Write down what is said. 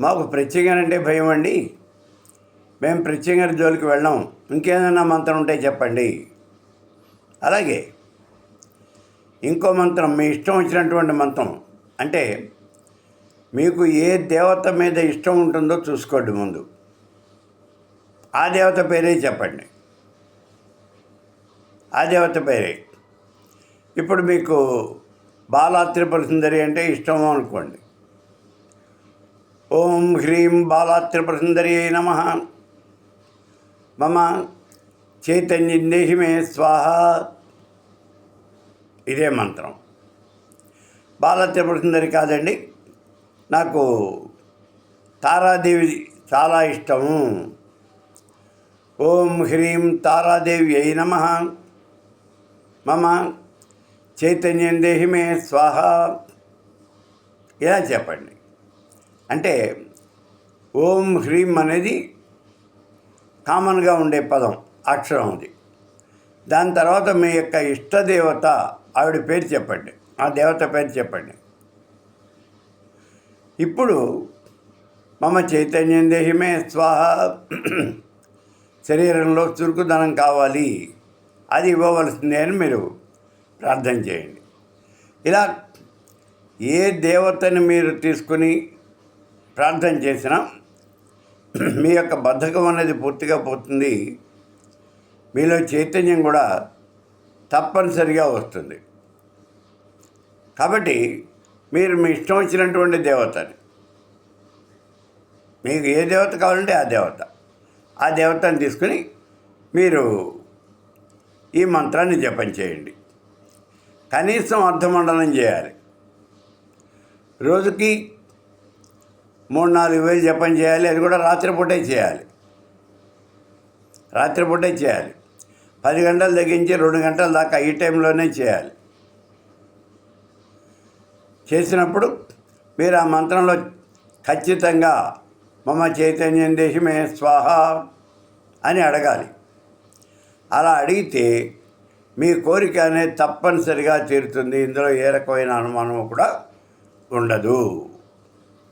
మాకు ప్రత్యేకంటే భయం అండి. మేము ప్రత్యేకంగా జోలికి వెళ్ళాం. ఇంకేదైనా మంత్రం ఉంటే చెప్పండి. అలాగే ఇంకో మంత్రం మీ ఇష్టం వచ్చినటువంటి మంత్రం. అంటే మీకు ఏ దేవత మీద ఇష్టం ఉంటుందో చూసుకోండి ముందు. ఆ దేవత పేరే చెప్పండి. ఆ దేవత పేరే. ఇప్పుడు మీకు బాలా త్రిపుర సుందరి అంటే ఇష్టము అనుకోండి. ఓం హ్రీం బాలా నమ. మమ చైతన్యందేహి మే స్వాహ. ఇదే మంత్రం. బాల కాదండి నాకు తారాదేవి చాలా ఇష్టము. ఓం హ్రీం తారాదేవి అయి నమ. మమ చైతన్యం దేహి మే స్వాహ. ఇలా చెప్పండి. అంటే ఓం హ్రీం అనేది కామన్గా ఉండే పదం అక్షరం అది. దాని తర్వాత మీ యొక్క ఇష్టదేవత ఆవిడ పేరు చెప్పండి. ఆ దేవత పేరు చెప్పండి. ఇప్పుడు మమ చైతన్యం దేహమే స్వాహ శరీరంలో చురుకుదనం కావాలి. అది ఇవ్వవలసిందే అని మీరు ప్రార్థన చేయండి. ఇలా ఏ దేవతని మీరు తీసుకుని ప్రార్థన చేసిన మీ యొక్క బద్ధకం అనేది పూర్తిగా పోతుంది. మీలో చైతన్యం కూడా తప్పనిసరిగా వస్తుంది. కాబట్టి మీరు మీ ఇష్టం వచ్చినటువంటి దేవతని మీకు ఏ దేవత కావాలంటే ఆ దేవత ఆ దేవతని తీసుకుని మీరు ఈ మంత్రాన్ని జపం చేయండి. కనీసం అర్ధమండలం చేయాలి. రోజుకి మూడు నాలుగు వేలు జపం చేయాలి అది కూడా రాత్రిపూటే చేయాలి. రాత్రిపూటే చేయాలి. పది గంటలు తగ్గించి రెండు గంటల దాకా ఈ టైంలోనే చేయాలి. చేసినప్పుడు మీరు ఆ మంత్రంలో ఖచ్చితంగా మమ చైతన్యం దేశమే స్వాహ అని అడగాలి. అలా అడిగితే మీ కోరిక అనేది తప్పనిసరిగా తీరుతుంది. ఇందులో ఏ రకమైన అనుమానం కూడా ఉండదు.